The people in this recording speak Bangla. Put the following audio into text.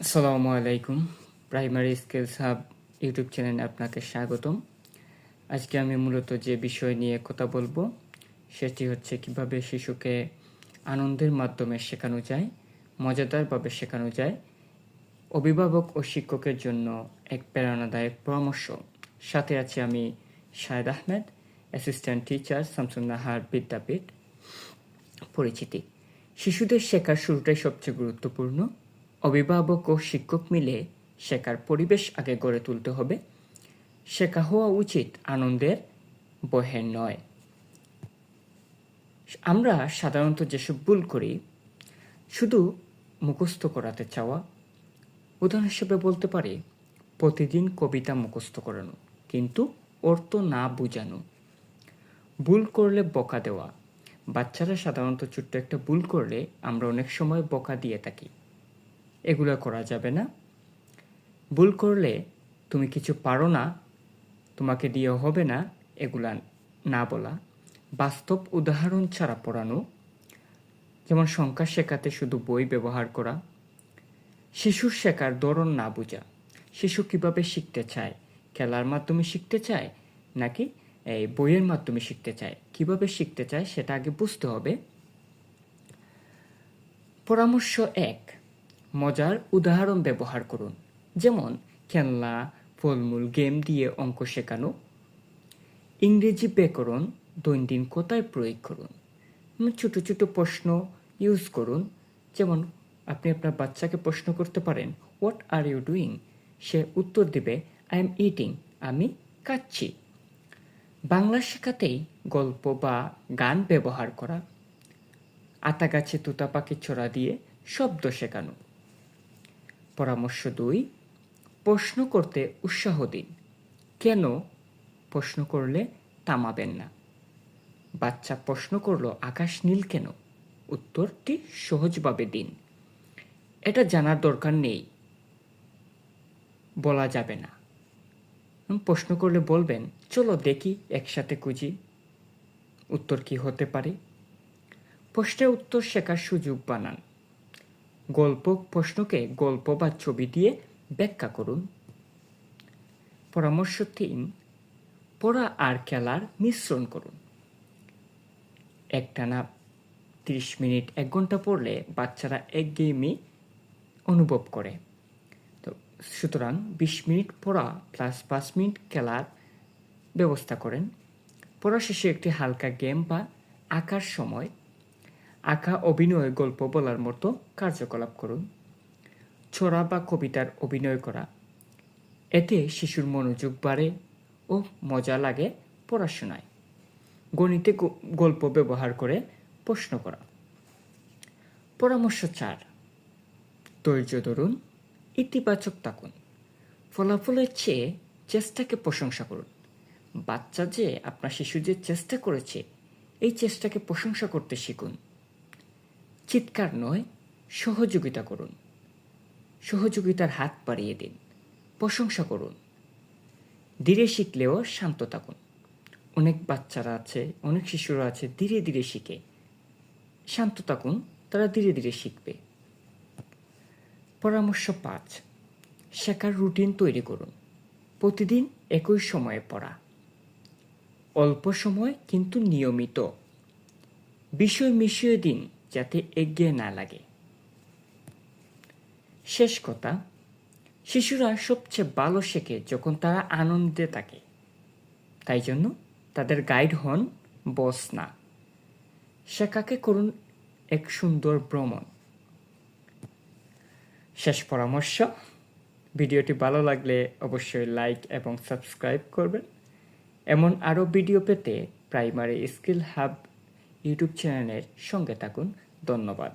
আসসালামু আলাইকুম। প্রাইমারি স্কিলস হাব ইউটিউব চ্যানেলে আপনাকে স্বাগতম। আজকে আমি মূলত যে বিষয় নিয়ে কথা বলব, সেটি হচ্ছে কীভাবে শিশুকে আনন্দের মাধ্যমে শেখানো যায়, মজাদারভাবে শেখানো যায় অভিভাবক ও শিক্ষকের জন্য এক প্রেরণাদায়ক পরামর্শ। সাথে আছি আমি শাহেদ আহমেদ অ্যাসিস্ট্যান্ট টিচার শামসুন্নাহার বিদ্যাপীঠ। পরিচিতি। শিশুদের শেখার শুরুটাই সবচেয়ে গুরুত্বপূর্ণ। অভিভাবক ও শিক্ষক মিলে শেখার পরিবেশ আগে গড়ে তুলতে হবে। শেখা হওয়া উচিত আনন্দের বহের নয়। আমরা সাধারণত যেসব ভুল করি, শুধু মুখস্থ করাতে চাওয়া উদাহরণ হিসেবে বলতে পারি, প্রতিদিন কবিতা মুখস্থ করানো, কিন্তু অর্থ না বোঝানো। ভুল করলে বকা দেওয়া। বাচ্চারা সাধারণত ছোট্ট একটা ভুল করলে আমরা অনেক সময় বকা দিয়ে থাকি। এগুলো করা যাবে না। ভুল করলে তুমি কিছু পারো না, তোমাকে দিয়ে হবে না, এগুলা না বলা। বাস্তব উদাহরণ ছাড়া পড়ানো। যেমন সংখ্যা শেখাতে শুধু বই ব্যবহার করা। শিশুর শেখার ধরন না বোঝা। শিশু কীভাবে শিখতে চায়? খেলার মাধ্যমে শিখতে চায়? নাকি, এই বইয়ের মাধ্যমে শিখতে চায়? কীভাবে শিখতে চায় সেটা আগে বুঝতে হবে। পরামর্শ এক, মজার উদাহরণ ব্যবহার করুন। যেমন, খেলনা, ফলমূল, গেম দিয়ে অঙ্ক শেখানো। ইংরেজি ব্যাকরণ দৈনন্দিন কথায় প্রয়োগ করুন। ছোট ছোট প্রশ্ন ইউজ করুন। যেমন আপনি আপনার বাচ্চাকে প্রশ্ন করতে পারেন হোয়াট আর ইউ ডুইং সে উত্তর দিবে আই এম ইটিং আমি কাচ্ছি বাংলা শেখাতেই গল্প বা গান ব্যবহার করা আতা গাছে তুতা পাখি ছড়া দিয়ে শব্দ শেখানো। পরামর্শ দুই, প্রশ্ন করতে উৎসাহ দিন। কেন প্রশ্ন করলে থামাবেন না? বাচ্চা প্রশ্ন করল, আকাশ নীল কেন? উত্তরটি সহজভাবে দিন। এটা জানার দরকার নেই। বলা যাবে না। প্রশ্ন করলে বলবেন, চলো দেখি, একসাথে খুঁজি। উত্তর কি হতে পারে? প্রশ্নের উত্তর শেখার সুযোগ বানান। গল্প, প্রশ্নকে গল্প বা ছবি দিয়ে ব্যাখ্যা করুন। পরামর্শ তিন, পড়া আর খেলার মিশ্রণ করুন। একটানা তিরিশ মিনিট, এক ঘণ্টা পড়লে বাচ্চারা একঘেয়েমি অনুভব করে। তো সুতরাং বিশ মিনিট পড়া প্লাস পাঁচ মিনিট খেলার ব্যবস্থা করেন। পড়া শেষে একটি হালকা গেম বা আঁকার সময় আঁকা অভিনয় গল্প বলার মতো কার্যকলাপ করুন। ছড়া বা কবিতার অভিনয় করা। এতে শিশুর মনোযোগ বাড়ে ও মজা লাগে পড়াশোনায়। গণিতে গল্প ব্যবহার করে প্রশ্ন করা। পরামর্শ চার। ধৈর্য ধরুন, ইতিবাচক থাকুন। ফলাফলের চেয়ে চেষ্টাকে প্রশংসা করুন। বাচ্চা যে আপনার শিশু যে চেষ্টা করেছে, এই চেষ্টাকে প্রশংসা করতে শিখুন। চিৎকার নয়, সহযোগিতা করুন। সহযোগিতার হাত বাড়িয়ে দিন। প্রশংসা করুন। ধীরে শিখলেও শান্ত থাকুন। অনেক বাচ্চারা আছে, অনেক শিশুরা আছে, ধীরে ধীরে শিখে। শান্ত থাকুন, তারা ধীরে ধীরে শিখবে। পরামর্শ পাঁচ, শেখার রুটিন তৈরি করুন। প্রতিদিন একই সময়ে পড়া। অল্প সময় কিন্তু নিয়মিত। বিষয় মিশিয়ে দিন যাতে এগিয়ে না লাগে। শেষ কথা, শিশুরা সবচেয়ে ভালো শেখে যখন তারা আনন্দে থাকে। তাই জন্য তাদের গাইড হন বস না। শেখাকে করুন এক সুন্দর ভ্রমণ। শেষ পরামর্শ। ভিডিওটি ভালো লাগলে অবশ্যই লাইক এবং সাবস্ক্রাইব করবেন। এমন আরও ভিডিও পেতে প্রাইমারি স্কিল হাব ইউটিউব চ্যানেলের সঙ্গে থাকুন। ধন্যবাদ।